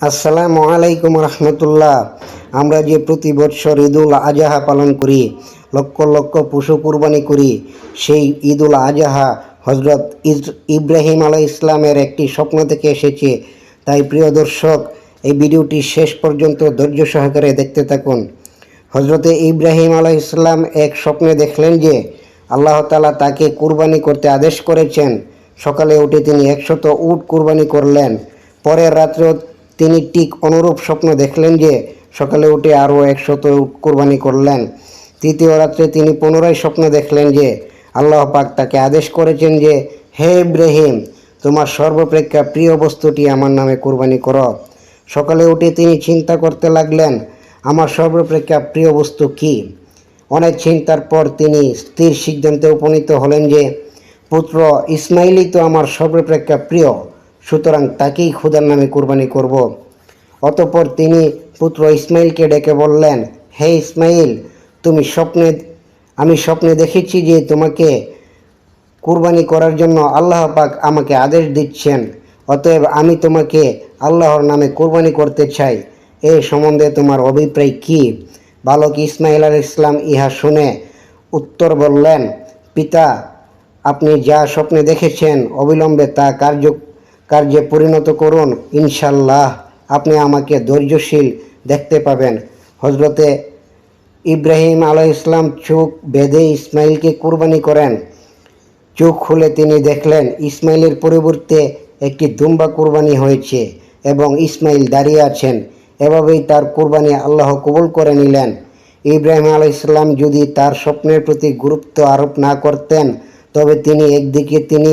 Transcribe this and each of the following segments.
আসসালামু আলাইকুম রহমতুল্লাহ। আমরা যে প্রতি বৎসর ঈদুল আজহা পালন করি, লক্ষ লক্ষ পশু কুরবানি করি, সেই ঈদুল আজহা হজরত ইব্রাহিম আলাই ইসলামের একটি স্বপ্ন থেকে এসেছে। তাই প্রিয় দর্শক, এই ভিডিওটি শেষ পর্যন্ত ধৈর্য সহকারে দেখতে থাকুন। হজরতে ইব্রাহিম আলাই ইসলাম এক স্বপ্নে দেখলেন যে, আল্লাহ তালা তাকে কুরবানি করতে আদেশ করেছেন। সকালে উঠে তিনি একশত উট কুরবানি করলেন। পরের রাত্রেও তিনি ঠিক অনুরূপ স্বপ্ন দেখলেন যে সকালে উঠে আরও একশত কোরবানি করলেন। তৃতীয় রাত্রে তিনি পুনরায় স্বপ্ন দেখলেন যে আল্লাহ পাক তাকে আদেশ করেছেন যে, হে ইব্রাহিম, তোমার সর্বপ্রেক্ষা প্রিয় বস্তুটি আমার নামে কোরবানি করো। সকালে উঠে তিনি চিন্তা করতে লাগলেন, আমার সর্বপ্রেক্ষা প্রিয় বস্তু কি? অনেক চিন্তার পর তিনি স্থির সিদ্ধান্তে উপনীত হলেন যে, পুত্র, ইসমাইলই তো আমার সর্বপ্রেক্ষা প্রিয়। সুতরাং তাকেই খুদার নামে কুরবানি করব। অতঃপর তিনি পুত্র ইসমাইলকে ডেকে বললেন, হে ইসমাইল, তুমি স্বপ্নে, আমি স্বপ্নে দেখেছি যে তোমাকে কুরবানি করার জন্য আল্লাহ পাক আমাকে আদেশ দিচ্ছেন। অতএব আমি তোমাকে আল্লাহর নামে কুরবানি করতে চাই। এ সম্বন্ধে তোমার অভিপ্রায় কি? বালক ইসমাইল আল ইসলাম ইহা শুনে উত্তর বললেন, পিতা, আপনি যা স্বপ্নে দেখেছেন, অবিলম্বে তা কার্য কার্যে পরিণত করুন। ইনশাল্লাহ আপনি আমাকে ধৈর্যশীল দেখতে পাবেন। হজরতে ইব্রাহিম আলাহ ইসলাম চোখ বেঁধে ইসমাইলকে কুরবানি করেন। চোখ খুলে তিনি দেখলেন, ইসমাইলের পরিবর্তে একটি দুম্বা কুরবানি হয়েছে এবং ইসমাইল দাঁড়িয়ে আছেন। এভাবেই তার কুরবানি আল্লাহ কবুল করে নিলেন। ইব্রাহিম আলাহ ইসলাম যদি তার স্বপ্নের প্রতি গুরুত্ব আরোপ না করতেন, তবে তিনি একদিকে তিনি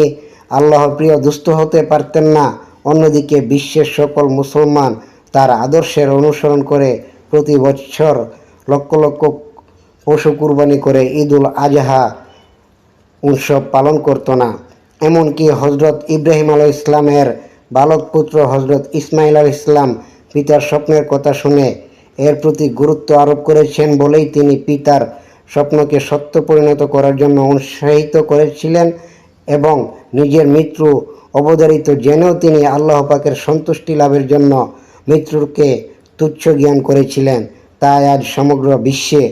আল্লাহর প্রিয় দুস্থ হতে পারতেন না। অন্যদিকে বিশ্বের সকল মুসলমান তার আদর্শের অনুসরণ করে প্রতি বছর লক্ষ লক্ষ পশু কুরবানি করে ঈদুল আজহা উৎসব পালন করতো না। এমনকি হজরত ইব্রাহিম আল ইসলামের বালক পুত্র হজরত ইসমাইল আল ইসলাম পিতার স্বপ্নের কথা শুনে এর প্রতি গুরুত্ব আরোপ করেছেন বলেই তিনি পিতার স্বপ্নকে সত্য পরিণত করার জন্য উৎসাহিত করেছিলেন। এবং নিজের মৃত্যু অবধারিত জেনেও তিনি আল্লাহ পাকের সন্তুষ্টি লাভের জন্য মৃত্যুকে তুচ্ছ জ্ঞান করেছিলেন। তাই আজ সমগ্র বিশ্বে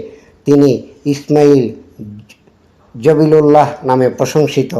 তিনি ইসমাইল জবিলুল্লাহ নামে প্রশংসিত।